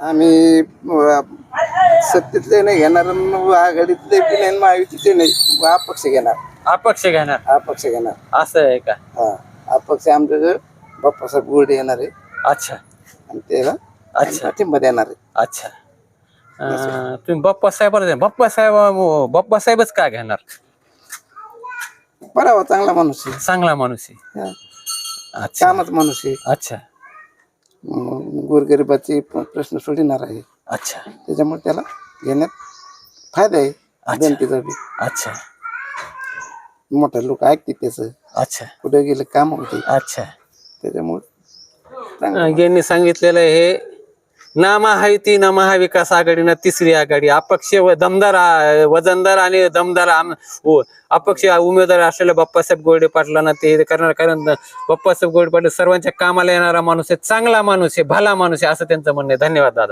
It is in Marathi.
आम्ही अं, सत्तेतले नाही घेणार आघाडीतले बी नाही महायुतीचे नाही. अपक्ष घेणार. अपक्ष घेणार. अपक्ष घेणार. असं आहे का? हा. अपक्ष आमच्या बाप्पासाहेब गोडे येणार आहे. अच्छा. आणि त्याला अच्छा. पाठिंबा देणार आहे. अच्छा. अं, तुम्ही बाप्पा साहेब बाप्पा साहेब बाप्पा साहेबच का घेणार? बरावा चांगला माणूस आहे. चांगला माणूस आहे. हा. अच्छा. कामाचा माणूस आहे. अच्छा. अं, गोरगरिबाचे प- प्रश्न सोडणार आहे. अच्छा. त्याच्यामुळे त्याला घेण्यात फायदा आहे. जनतेचा बी. अच्छा. मोठे लोक ऐकतील त्याचं. अच्छा. कुठे गेलं काम होते. अच्छा. त्याच्यामुळे अं, यांनी सांगितलेलं हे ना महायुती ना महाविकास आघाडी ना तिसरी आघाडी अपक्ष व दमदार वजनदार आणि दमदार अपक्ष उमेदवार असलेल्या बाप्पासाहेब गोडे पाटलांना ते करणार. कारण बाप्पासाहेब गोडे पाटील सर्वांच्या कामाला येणारा माणूस आहे चांगला माणूस आहे भला माणूस आहे असं त्यांचं म्हणणं आहे. धन्यवाद दादा.